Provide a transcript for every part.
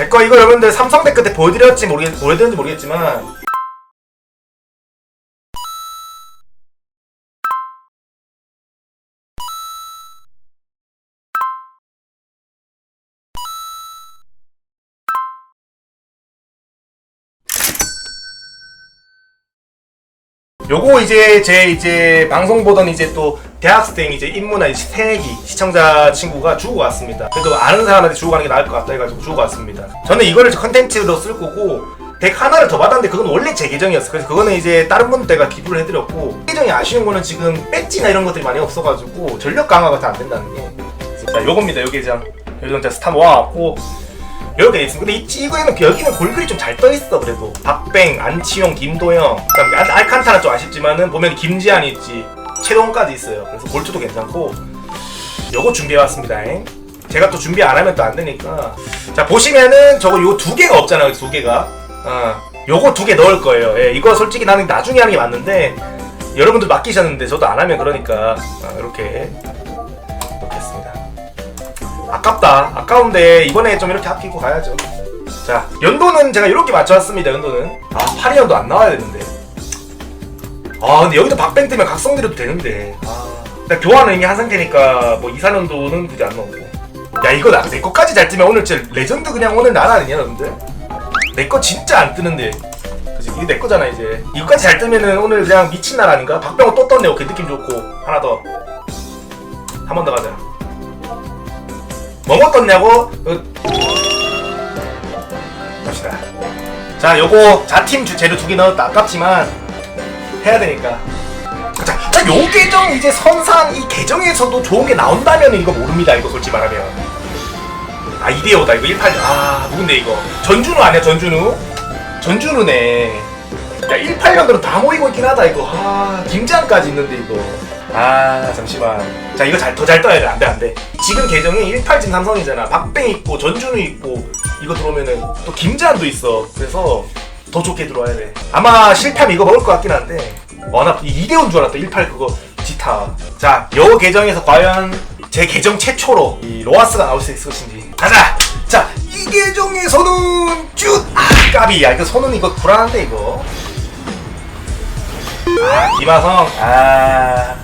제거 이거 여러분들 삼성 덱 그때 보여드렸지 모르겠 보여드렸는지 모르겠지만. 요거 이제 제 이제 방송 보던 이제 또 대학생 이제 이제 새내기 시청자 친구가 주고 왔습니다. 그래도 아는 사람한테 주고 가는 게 나을 것 같다 해가지고 주고 왔습니다. 저는 이거를 컨텐츠로 쓸 거고 덱 하나를 더 받았는데 그건 원래 제 계정이었어. 그래서 그거는 이제 다른 분들과 기부를 해드렸고 계정이 아쉬운 거는 지금 배지나 이런 것들이 많이 없어가지고 전력 강화가 다 안 된다는 게. 자 요겁니다. 요 계정. 여기서 제가 스타 모아갖고 이렇게 돼 있습니다. 근데 이 이거에는 여기는 골글이 좀 잘 떠 있어 그래도 박뱅, 안치용, 김도영, 그다음 알- 알칸타라 좀 아쉽지만은 보면 김지한이 있지, 최동까지 있어요. 그래서 골투도 괜찮고 요거 준비해왔습니다. 잉. 제가 또 준비 안 하면 또 안 되니까 자 보시면은 저거 요 두 개가 없잖아요, 두 개가. 어, 요거 두 개 넣을 거예요. 예, 이거 솔직히 나는 나중에 하는 게 맞는데 여러분들 맡기셨는데 저도 안 하면 그러니까 어, 이렇게 넣겠습니다. 아깝다. 아까운데 이번에 좀 이렇게 아끼고 가야죠. 자, 연도는 제가 이렇게 맞춰왔습니다. 연도는. 아, 8위연도 안 나와야 되는데. 아, 근데 여기도 박뱅 뜨면 각성 드려도 되는데. 아, 일단 교환은 이미 한 상태니까 뭐 2, 4년도는 굳이 안 넣고. 야, 이거 나, 내 거까지 잘 뜨면 오늘 진짜 레전드 그냥 오늘 날 아니냐, 여러분들? 내 거 진짜 안 뜨는데. 그치? 이게 내 거잖아, 이제. 이거까지 잘 뜨면은 오늘 그냥 미친 날 아닌가? 박병호 또 떴네. 오케이, 느낌 좋고. 하나 더. 한 번 더 가자. 뭐뭐 떴냐고? 어, 갑시다. 자, 요거 자팀 주- 재료 두 개 넣었다. 아깝지만 해야 되니까. 자, 자, 요 계정 이제 선상 이 계정에서도 좋은 게 나온다면 이거 모릅니다. 이거 솔직히 말하면. 아, 이데오다. 이거 18. 아, 누군데 이거? 전준우 아니야, 전준우? 전준우네. 야, 18년도는 다 모이고 있긴 하다, 이거. 아, 김장까지 있는데, 이거. 아, 잠시만. 자, 이거 잘, 더 잘 떠야 돼. 안 돼, 안 돼. 지금 계정이 18진 삼성이잖아. 박뱅 있고, 전준우 있고, 이거 들어오면은 또 김재한도 있어. 그래서 더 좋게 들어와야 돼. 아마 실패하면 이거 먹을 것 같긴 한데. 와, 나 이대온 줄 알았다. 18 그거 지타. 자, 요 계정에서 과연 제 계정 최초로 이 로아스가 나올 수 있을 것인지. 가자! 자, 이 계정에서는 쭉! 아, 까비. 야, 이거 손은 이거 불안한데, 이거. 아, 김하성. 아,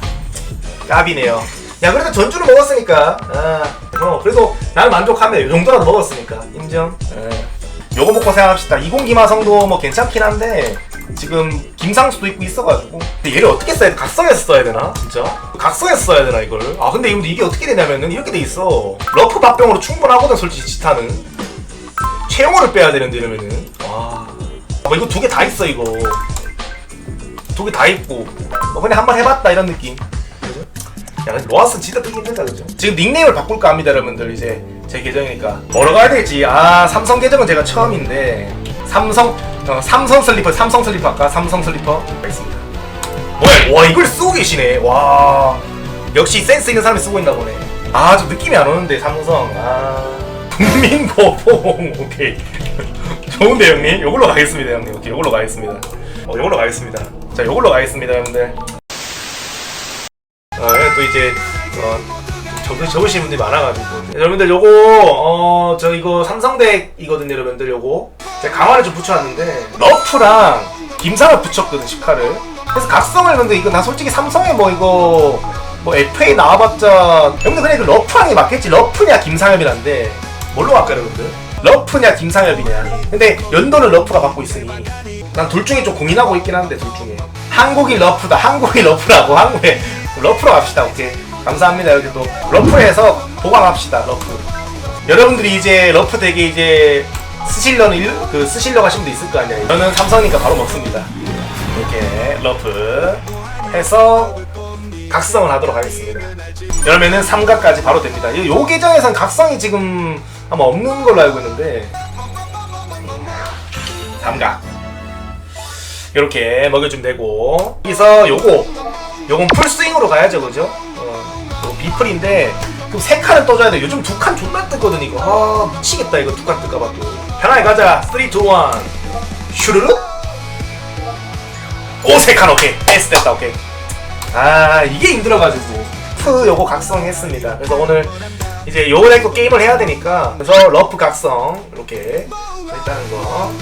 까비네요. 야, 그래도 전주를 먹었으니까. 아, 어, 그래도 나는 만족하면 요 정도라도 먹었으니까. 인정. 예. 요거 먹고 생각합시다. 20 김하성도 뭐 괜찮긴 한데, 지금 김상수도 있고 있어가지고. 근데 얘를 어떻게 써야 돼? 각성해서 써야 되나? 진짜? 각성해서 써야 되나, 이걸? 아, 근데 이게 어떻게 되냐면은 이렇게 돼 있어. 러프 밥병으로 충분하거든, 솔직히 지타는. 최영호를 빼야 되는데, 이러면은. 와. 아, 뭐 이거 두 개 다 있어, 이거. 두 개 다 있고 뭐 그냥 한번 해봤다 이런 느낌? 야 근데 로아스 진짜 뜨기 힘들다 그죠? 지금 닉네임을 바꿀까 합니다 여러분들. 이제 제 계정이니까. 뭐로 가야 되지? 아 삼성 계정은 제가 처음인데. 삼성 어, 삼성 슬리퍼 삼성 슬리퍼 할까? 삼성 슬리퍼 알겠습니다. 뭐야 와 이걸 쓰고 계시네. 와. 역시 센스 있는 사람이 쓰고 있나 보네. 아 좀 느낌이 안 오는데 삼성. 아. 국민고봉 오케이. 좋은데 형님? 요걸로 가겠습니다 형님. 오케이 요걸로 가겠습니다. 어 요걸로 가겠습니다. 자 요걸로 가겠습니다 여러분들 어, 예, 또 이제 어, 적, 적으신 분들이 많아가지고. 여러분들 요거 어, 저 이거 삼성덱이거든요 여러분들 요거. 제가 강화를 좀 붙여놨는데 러프랑 김상을 붙였거든 10카를 그래서 각성을 근데 이거 나 솔직히 삼성에 뭐 이거 뭐 FA 나와봤자 여러분들 그냥 그 러프랑이 맞겠지. 러프냐 김상엽이란데. 뭘로 갈까 여러분들? 러프냐 김상엽이냐. 근데 연도는 러프가 받고 있으니. 난 둘 중에 좀 고민하고 있긴 한데 둘 중에. 한국인 러프다. 한국인 러프라고 한국에 러프로 갑시다 오케이. 감사합니다 여기 또 러프에서 보강합시다 러프. 여러분들이 이제 러프 되게 이제 쓰실려는 일, 그 쓰시려고 하시는 분도 있을 거 아니에요 저는 삼성이니까 바로 먹습니다. 이렇게 러프 해서 각성을 하도록 하겠습니다. 그러면은 삼각까지 바로 됩니다. 요, 요 계정에선 각성이 지금 아마 없는 걸로 알고 있는데. 음, 삼각. 이렇게 먹여주면 되고. 여기서 요거 요건 풀스윙으로 가야죠 그죠? 어, 요거 비플인데 그럼 세 칸을 떠줘야 돼 요즘 두 칸 존나 뜨거든 이거. 아 미치겠다 이거 두 칸 뜰까봐 또. 편하게 가자. 3, 2, 1 슈르르? 오 세 칸 오케이. 패스 됐다 오케이. 아 이게 힘들어가지고. 프 요거 각성했습니다. 그래서 오늘 이제 요번에 또 게임을 해야 되니까. 그래서 러프 각성. 이렇게. 있다는 거